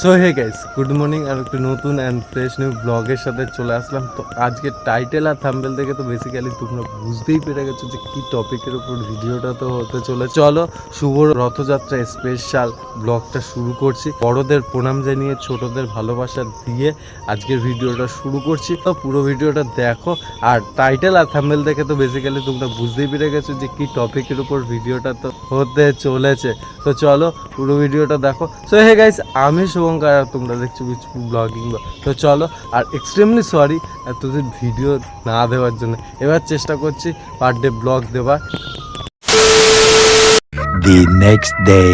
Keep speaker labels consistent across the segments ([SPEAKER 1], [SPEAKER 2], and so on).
[SPEAKER 1] So hey guys good morning আর একটু নতুন and fresh new ব্লগের সাথে চলে আসলাম। তো আজকে টাইটেল আর থাম্বেল থেকে তো বেসিক্যালি তোমরা বুঝতেই পেরে গেছো যে কী টপিকের উপর ভিডিওটা তো হতে চলে চলো, শুভ রথযাত্রা স্পেশাল ব্লগটা শুরু করছি। বড়দের প্রণাম জানিয়ে, ছোটদের ভালোবাসা দিয়ে আজকের ভিডিওটা শুরু করছি। তো পুরো ভিডিওটা দেখো। আর টাইটেল আর থাম্বেল দেখে তো বেসিক্যালি তোমরা বুঝতেই পেরে গেছো যে কী টপিকের উপর ভিডিওটা তো হতে চলেছে। তো চলো, পুরো ভিডিওটা দেখো। সো হে গাইস আমি শুভঙ্কার আর তোমরা দেখছ ব্লগিং তো চলো, আর এক্সট্রিমলি সরি এতদিন ভিডিও না দেওয়ার জন্য। এবার চেষ্টা করছি পার ডে ব্লগ দেওয়ার।
[SPEAKER 2] The next day.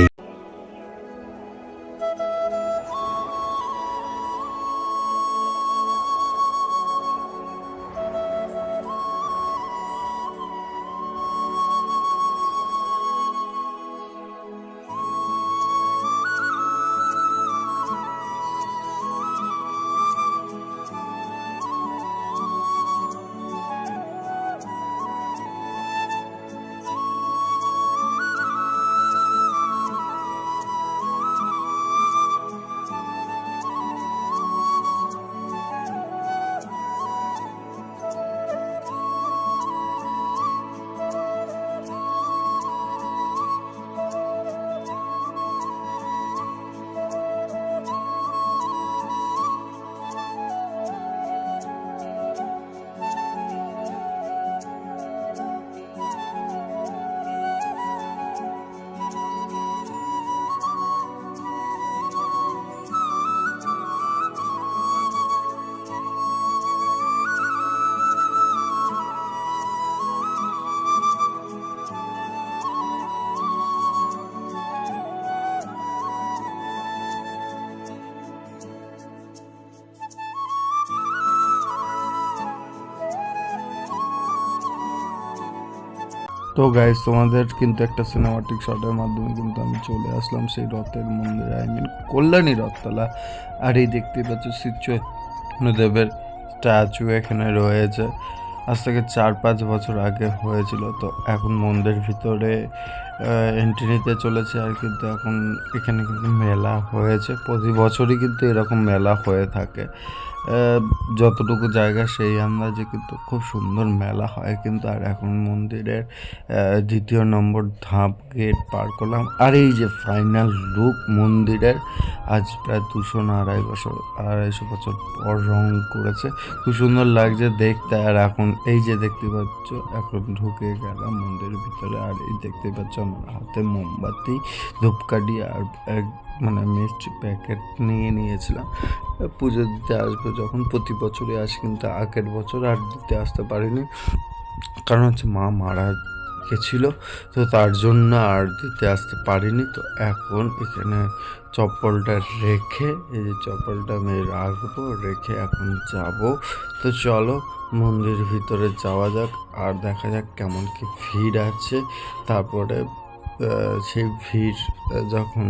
[SPEAKER 3] তো গাইজ তোমাদের কিন্তু একটা সিনেমাটিক শটের মাধ্যমে কিন্তু আমি চলে আসলাম সেই রথের মন্দিরে আই মিন কল্যাণী রথতলা। আর এই দেখতে পাচ্ছ শ্রীচৈতন্যদেবের স্ট্যাচু এখানে রয়েছে। আজ থেকে চার পাঁচ বছর আগে হয়েছিল, তো এখন মন্দির ভিতরে এন্ট্রি নিতে চলেছে আর কিন্তু এখন এখানে কিন্তু মেলা হয়েছে। প্রতি বছরই কিন্তু এরকম মেলা হয়ে থাকে। যতটুকু জায়গা সেই আন্দাজে কিন্তু খুব সুন্দর মেলা হয়। কিন্তু আর এখন মন্দিরের দ্বিতীয় নম্বর ধাপ গেট পার করলাম। আর এই যে ফাইনাল লুক মন্দিরের, আজ প্রায় দুশো না আড়াই বছর, আড়াইশো বছর পর রং করেছে। খুব সুন্দর লাগছে দেখতে। আর এখন এই যে দেখতে পাচ্ছ, এখন ঢুকে গেলাম মন্দিরের ভিতরে। আর এই দেখতে পাচ্ছ আমার হাতে মোমবাতি, ধূপকাঠি আর এক মানে মিষ্টি প্যাকেট নিয়ে নিয়েছিলাম। পুজো দিতে আসবে, যখন প্রতি বছরই আসি, কিন্তু আগের বছর আর দিতে আসতে পারিনি। কারণ হচ্ছে মা মারা গেছিল, তো তার জন্য আর দিতে আসতে পারিনি। তো এখন এখানে চপ্পলটা রেখে, এই যে চপ্পলটা আমি রাখব, রেখে এখন যাব। তো চলো মন্দির ভিতরে যাওয়া যাক, আর দেখা যাক কেমন কি ভিড় আছে। তারপরে সেই ভিড় যখন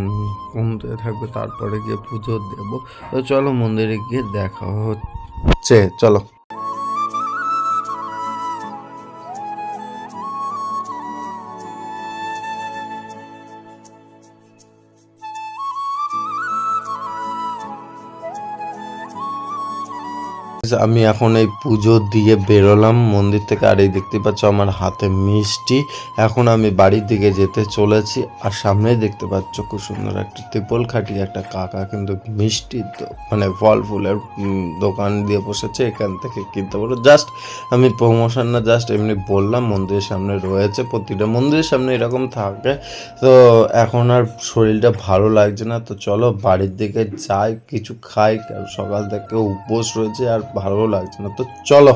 [SPEAKER 3] কমতে থাকবে, তারপরে গিয়ে পুজো দেব। তো চলো মন্দিরে গিয়ে দেখা হচ্ছে। চলো। আমি এখন এই পুজো দিয়ে বেরোলাম। মন্দির থেকে আর এই দেখতে পাচ্ছ আমার হাতে মিষ্টি। এখন আমি বাড়ির দিকে যেতে চলেছি আর সামনেই দেখতে পাচ্ছ খুব সুন্দর একটা ত্রিপল খাটিয়ে একটা কাকা কিন্তু মিষ্টি মানে ফল ফুলের দোকান দিয়ে বসেছে। এখান থেকে কিনতে পারো জাস্ট আমি প্রমোশন না, জাস্ট এমনি বললাম, মন্দিরের সামনে রয়েছে, প্রতিটা মন্দিরের সামনে এরকম থাকে। তো এখন আর শরীরটা ভালো লাগছে না। তো চলো বাড়ির দিকে যাই, কিছু খাই। কারণ সকাল থেকে উপোস রয়েছে আর ভালো লাগছে না তো চলো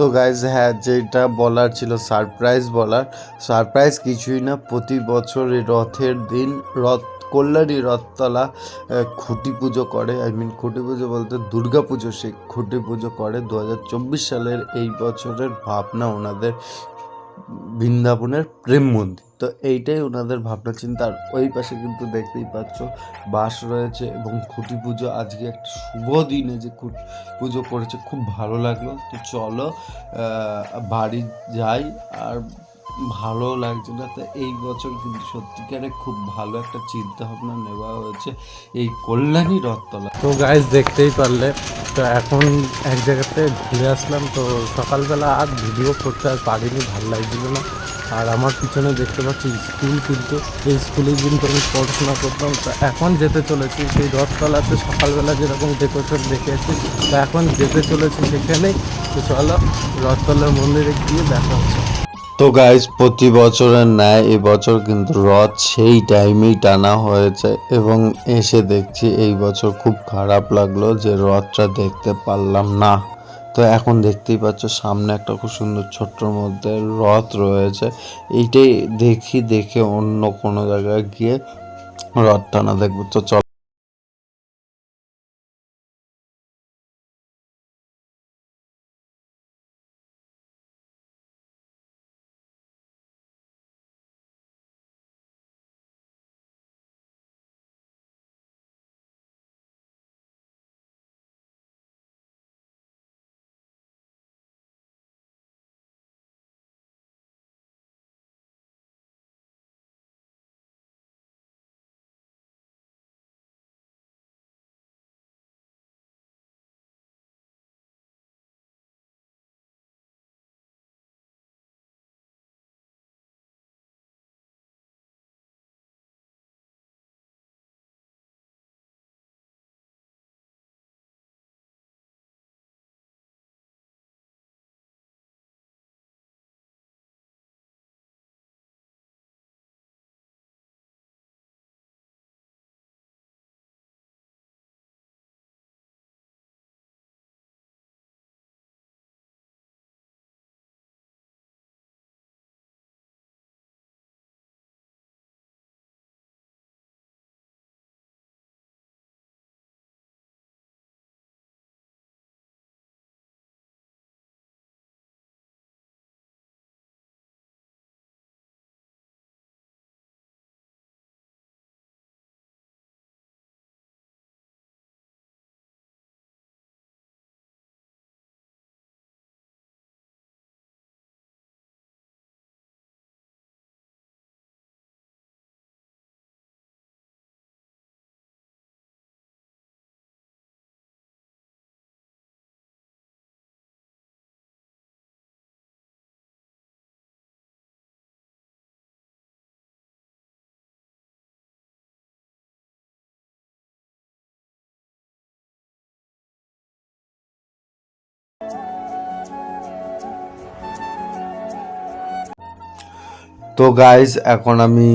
[SPEAKER 3] তো গাইজ হ্যাঁ যেটা বলার ছিল সারপ্রাইজ বলার সারপ্রাইজ কিছুই না, প্রতি বছর এই রথের দিন, রথ, কল্যাণী রথতলা খুঁটি পুজো করে আই মিন খুঁটি পুজো বলতে দুর্গা পুজো সে খুঁটি পুজো করে দু হাজার চব্বিশ সালের এই বছরের ভাবনা ওনাদের বৃন্দাবনের প্রেম মন্দির। তো এইটাই ওনাদের ভাবনা চিন্তা। আর ওই পাশে কিন্তু দেখতেই পাচ্ছ, বাস রয়েছে এবং খুঁটি পুজো আজকে একটা শুভ দিনে যে খুঁটি পুজো করেছে, খুব ভালো লাগল। তো চলো বাড়ি যাই, আর ভালো লাগছে না। তো এই বছর কিন্তু সত্যিকারে খুব ভালো একটা চিন্তা ভাবনা নেওয়া হয়েছে এই কল্যাণী রথতলা।
[SPEAKER 1] তো গাইজ দেখতেই পারলে, তো এখন এক জায়গাতে ঘুরে আসলাম। তো সকালবেলা আর ভিডিও করতে আর পারিনি, ভালো লাগছিল না। আর আমার পিছনে দেখতে পাচ্ছি স্কুল কিন্তু এই স্কুলে কিন্তু আমি পড়াশোনা করতাম। তো এখন যেতে চলেছি, সেই রথতলাতে সকালবেলা যেরকম ডেকোরেশন দেখেছি তা এখন যেতে চলেছি সেখানেই তো চলো রথতলার মন্দিরে গিয়ে দেখা হচ্ছে।
[SPEAKER 3] তো গাইজ প্রতি বছরের ন্যায় এবছর কিন্তু রথ সেই টাইমেই টানা হয়েছে এবং এসে দেখছি এই বছর খুব খারাপ লাগল যে রথটা দেখতে পারলাম না। তো এখন দেখতেই পাচ্ছ সামনে একটা খুব সুন্দর ছোট্টর মধ্যে রথ রয়েছে। এইটাই দেখি, দেখে অন্য কোনো জায়গায় গিয়ে রথ টানা দেখব। তো চল। তো গাইজ এখন আমি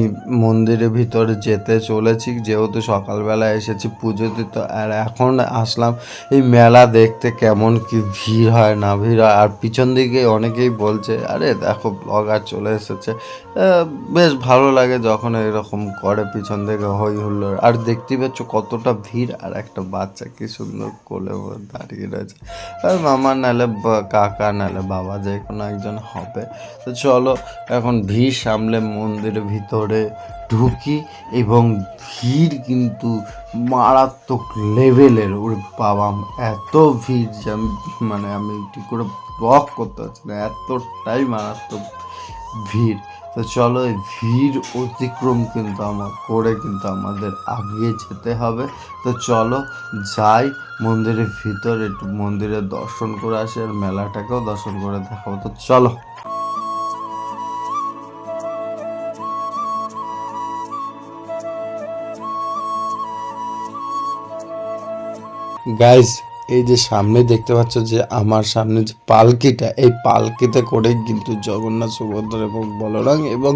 [SPEAKER 3] মন্দিরের ভিতরে যেতে চলেছি। যেহেতু সকালবেলা এসেছি পুজো দিতে আর এখন আসলাম এই মেলা দেখতে কেমন কি ভিড় হয় না ভিড় হয়। আর পিছন দিকে অনেকেই বলছে, আরে দেখো ব্লগার চলে এসেছে। বেশ ভালো লাগে যখন এরকম করে পিছন থেকে হই হুল্লোড়। আর দেখতেই পাচ্ছ কতটা ভিড়, আর একটা বাচ্চা কি সুন্দর কোলে দাঁড়িয়ে রয়েছে। আর মামা নালে কাকা নালে বাবা যে কোনো একজন হবে। তো চলো, এখন ভিড় সামলে মন্দিরের ভিতরে ঢুকি এবং ভিড় কিন্তু মারাত্মক লেভেলের ওর বাবা এত ভিড় যে আমি মানে আমি ঠিক করে ব্লক করতে পারছি না, এতটাই মারাত্মক ভিড়। তো চলো, এই ভিড় অতিক্রম কিন্তু আমার করে কিন্তু আমাদের আগিয়ে যেতে হবে। তো চলো, যাই, মন্দিরের ভিতরে একটু মন্দিরের দর্শন করে আসি আর মেলাটাকেও দর্শন করে দেখাবো। তো চলো। গাইজ এই যে সামনে দেখতে পাচ্ছ যে আমার সামনে যে পালকিটা, এই পালকিতে করে কিন্তু জগন্নাথ সুভদ্রা এবং বলরাম এবং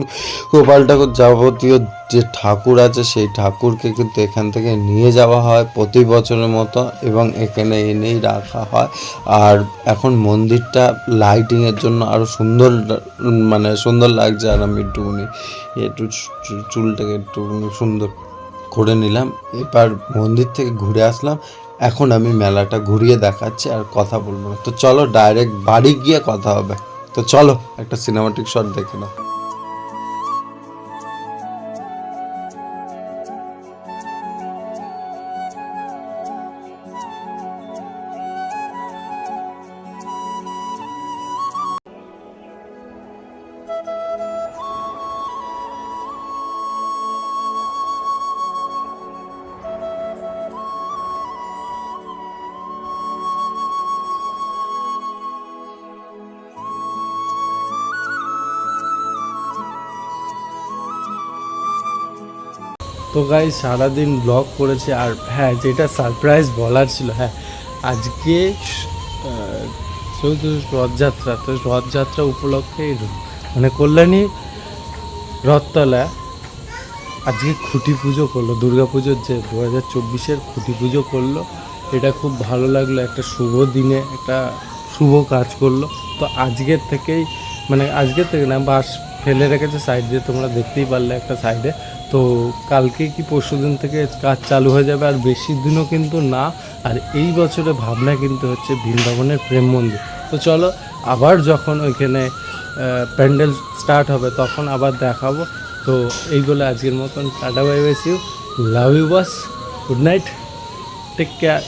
[SPEAKER 3] গোপাল ঠাকুর যাবতীয় যে ঠাকুর আছে, সেই ঠাকুরকে কিন্তু এখান থেকে নিয়ে যাওয়া হয় প্রতি বছরের মতো এবং এখানে এনেই রাখা হয়। আর এখন মন্দিরটা লাইটিংয়ের জন্য আরও সুন্দর মানে সুন্দর লাগছে আর আমি একটুখানি একটু চুলটাকে একটুখানি সুন্দর করে নিলাম। এবার মন্দির থেকে ঘুরে আসলাম। এখন আমি মেলাটা ঘুরিয়ে দেখাচ্ছি আর কথা বলব না। তো চলো ডাইরেক্ট বাড়ি গিয়ে কথা হবে। তো চলো একটা সিনেমাটিক শট দেখে নাও।
[SPEAKER 1] তো গাই সারাদিন ব্লগ করেছে আর হ্যাঁ যেটা সারপ্রাইজ বলার ছিল হ্যাঁ আজকে রথযাত্রা, তো রথযাত্রা উপলক্ষে মানে কল্যাণী রথতলা, আজকে খুঁটি পুজো করল, দুর্গা পুজোর যে দু হাজার চব্বিশের খুঁটি পুজো করল, এটা খুব ভালো লাগল, একটা শুভ দিনে, একটা শুভ কাজ করল, তো আজকের থেকেই মানে আজকের থেকে না, বাস ফেলে রেখেছে সাইড দিয়ে, তোমরা দেখতেই পারলে একটা সাইডে তো কালকে কি পরশু দিন থেকে কাজ চালু হয়ে যাবে? আর বেশি দিনও কিন্তু না, আর এই বছরে ভাবনা কিন্তু হচ্ছে বৃন্দাবনের প্রেম মন্দির। তো চলো, আবার যখন ওইখানে প্যান্ডেল স্টার্ট হবে, তখন আবার দেখাবো। তো এইগুলো আজকের মতন, tata, bye bye love you bus good night take care